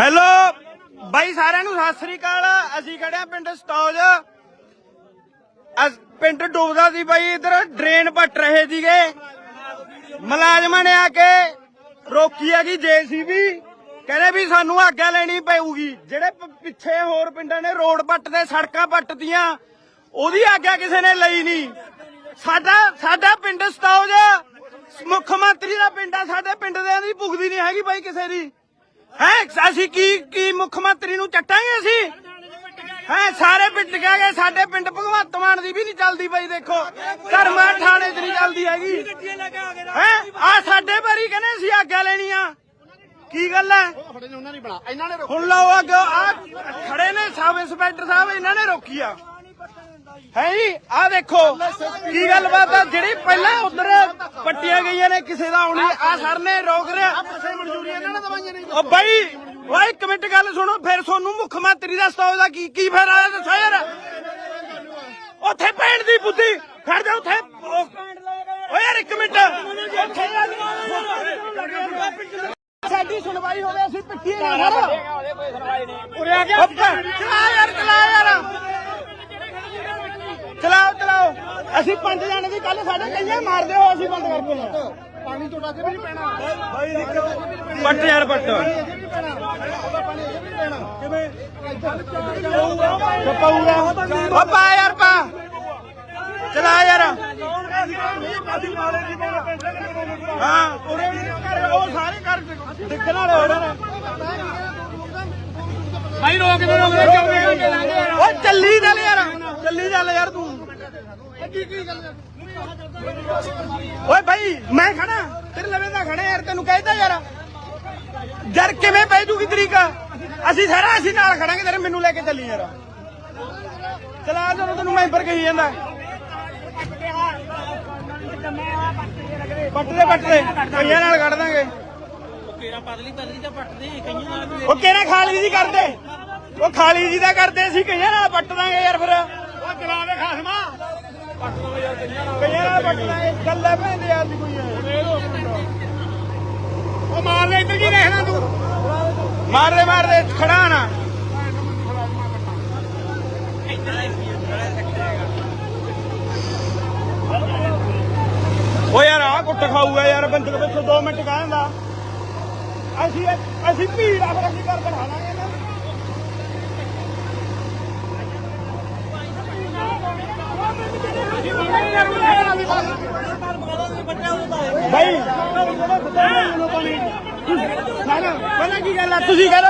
Hello ਬਾਈ ਸਾਰਿਆਂ ਨੂੰ ਸਤਿ ਸ੍ਰੀ ਅਕਾਲ। ਅਸੀਂ ਖੜੇ ਪਿੰਡ ਸਤੌਜ। ਪਿੰਡ ਡੁੱਬਦਾ ਸੀ ਬਾਈ, ਇਧਰ ਡਰੇਨ ਪੱਟ ਰਹੇ ਸੀਗੇ। ਮੁਲਾਜ਼ਮਾਂ ਨੇ ਆ ਕੇ ਰੋਕੀ ਹੈਗੀ ਜੇਸੀਬੀ। ਕਹਿੰਦੇ ਵੀ ਸਾਨੂੰ ਆਗਿਆ ਲੈਣੀ ਪਊਗੀ। ਜਿਹੜੇ ਪਿੱਛੇ ਹੋਰ ਪਿੰਡਾਂ ਨੇ ਰੋਡ ਪੱਟ ਤੇ ਸੜਕਾਂ ਪੱਟਦੀਆਂ ਉਹਦੀ ਆਗਿਆ ਕਿਸੇ ਨੇ ਲਈ ਨਹੀਂ। ਸਾਡਾ ਸਾਡਾ ਪਿੰਡ ਸਤੌਜ, ਮੁੱਖ ਮੰਤਰੀ ਦਾ ਪਿੰਡ ਆ, ਸਾਡੇ ਪਿੰਡ ਦੇ ਦੀ ਭੁਗਦੀ ਨਹੀਂ ਹੈਗੀ ਬਾਈ ਕਿਸੇ ਦੀ। ਹੈ ਅਸੀਂ ਕੀ ਕੀ ਮੁੱਖ ਮੰਤਰੀ ਨੂੰ ਚੱਟਾਂਗੇ ਅਸੀਂ? ਹੈ ਸਾਰੇ ਪਿੰਡ ਕਹਿ ਗਏ ਸਾਡੇ ਪਿੰਡ ਭਗਵੰਤ ਮਾਨ ਦੀ ਵੀ ਨਹੀਂ ਚੱਲਦੀ ਬਾਈ ਦੇਖੋ। ਧਰਮਾ ਥਾਣੇ 'ਚ ਨਹੀਂ ਚੱਲਦੀ ਹੈਗੀ। ਹੈ ਆ ਸਾਡੇ ਬਾਰੀ ਕਹਿੰਦੇ ਅਸੀਂ ਆਗਿਆ ਲੈਣੀ ਆ। ਕੀ ਗੱਲ ਹੈ? ਹੁਣ ਲਓ ਅੱਗ ਆ ਖੜੇ ਨੇ ਸਬ ਇੰਸਪੈਕਟਰ ਸਾਹਿਬ ਇਹਨਾਂ ਨੇ ਰੋਕੀ ਆ। ਹੈ ਜੀ? ਆ ਦੇਖੋ ਕੀ ਗੱਲਬਾਤ ਆ? ਜਿਹੜੀ ਪਹਿਲਾਂ ਉਧਰ ਪੱਟੀਆਂ ਗਈਆਂ ਨੇ ਕਿਸੇ ਦਾ ਆਉਣੀ ਆ ਸਰ ਨੇ ਰੋਕ ਰਿਹਾ ਪੈਸੇ ਮਨਜ਼ੂਰੀ ਇਹਨਾਂ ਨੇ ਦਵਾਈਆਂ ਨਹੀਂ ਓ ਬਾਈ ਓਏ ਇੱਕ ਮਿੰਟ ਗੱਲ ਸੁਣੋ ਫਿਰ ਤੁਹਾਨੂੰ ਮੁੱਖ ਮੰਤਰੀ ਦਾ ਸਟਾਫ ਦਾ ਕੀ ਕੀ ਫਾਇਦਾ ਆ ਦੱਸੋ ਯਾਰ। ਉੱਥੇ ਭੈਣ ਦੀ ਬੁੱਧੀ ਖੜ ਜਾ ਉੱਥੇ। ਓ- ਯਾਰ ਇੱਕ ਮਿੰਟ। ਸਾਡੀ ਸੁਣਵਾਈ ਹੋਵੇ ਅਸੀਂ ਪਿੱਟੀਏ ਨਾ ਸਰ ਉਰੇ ਆ ਗਿਆ ਚਲਾ ਯਾਰ ਚਲਾ ਯਾਰ। ਪੰਜ ਜਾਣੇ ਦੀ ਕੱਲ ਸਾਡੇ ਕਈਆਂ ਮਾਰਦੇ ਹੋ ਅਸੀਂ ਬੰਦ ਕਰ ਦੇਣਾ ਪਾਣੀ ਤੁਹਾਡਾ ਤੇ ਵੀ ਨਹੀਂ ਪੈਣਾ। ਪੱਟ ਯਾਰ ਪੱਟ। ਵੀ ਪੈਣਾ। ਕਿਵੇਂ? ਓ ਪਾ ਯਾਰ ਪਾ। ਚਲਾ ਯਾਰ। ਹਾਂ। ਉਹ ਸਾਰੇ ਕਰ ਡਿੱਗਣ ਵਾਲੇ ਹੋ ਰਹੇ ਨੇ। ਭਾਈ ਰੋਕ ਦੇ ਰੋਕ ਦੇ। ਕਿਉਂ ਓ ਚੱਲੀ ਚੱਲ ਯਾਰ। ਚੱਲੀ ਚੱਲ ਯਾਰ ਤੂੰ। ਓਏ ਭਾਈ, ਮੈਂ ਖੜਾ। ਤੇਰੇ ਲਵੇ ਦਾ ਖੜਾ ਯਾਰ, ਤੈਨੂੰ ਕਹਿਦਾ ਯਾਰ। ਯਾਰ, ਕਿਵੇਂ ਪੈ ਜੂਗੀ ਤਰੀਕ? ਅਸੀਂ ਸਾਰਾ ਅਸੀਂ ਨਾਲ ਖੜਾਂਗੇ, ਤੇਰੇ ਮੈਨੂੰ ਲੈ ਕੇ ਚੱਲੀ ਯਾਰ। ਚਲਾ ਜਦੋਂ ਤੈਨੂੰ ਮੈਂਬਰ ਕਹੀ ਜਾਂਦਾ। ਪੱਟਦੇ ਪੱਟਦੇ। ਕਈਆਂ ਨਾਲ ਕੱਢ ਦਾਂਗੇ। ਉਹ ਕਿਹੜਾ ਖਾਲੀ ਜੀ ਕਰਦੇ? ਉਹ ਖਾਲੀ ਜੀ ਦਾ ਕਰਦੇ, ਅਸੀਂ ਕਈਆਂ ਨਾਲ ਪੱਟ ਦਾਂਗੇ ਯਾਰ ਫਿਰ। ਉਹ ਚਲਾ ਦੇ ਖਾਸਮਾ ਕਈਆਂ ਨਾਲ ਪੱਟ ਦਾਂਗੇ ਗੱਲਾਂ ਭੈਂਦੇ ਯਾਰ ਦੀ ਕੋਈ ਉਹ ਮਾਰ ਲੈ, ਇੱਧਰ ਕੀ ਰਹਿਣਾ ਤੂੰ? ਮਾਰਦੇ ਮਾਰਦੇ ਖੜਾ ਨਾ ਓ ਯਾਰ ਆ ਕੁੱਟ ਖਾਊਗਾ ਯਾਰ, ਬੰਦੇ ਵਿੱਚ 2 ਮਿੰਟ ਕਹਿੰਦਾ ਅਸੀਂ ਅਸੀਂ ਭੀੜ ਆ, ਫਿਰ ਅਸੀਂ ਘਰ ਬਣਾ ਲਾਂਗੇ ਨਾ। ਭਾਈ ਸਾਰਾ ਪਹਿਲਾਂ ਕੀ ਗੱਲ ਆ? ਤੁਸੀਂ ਕਹਿੰਦੇ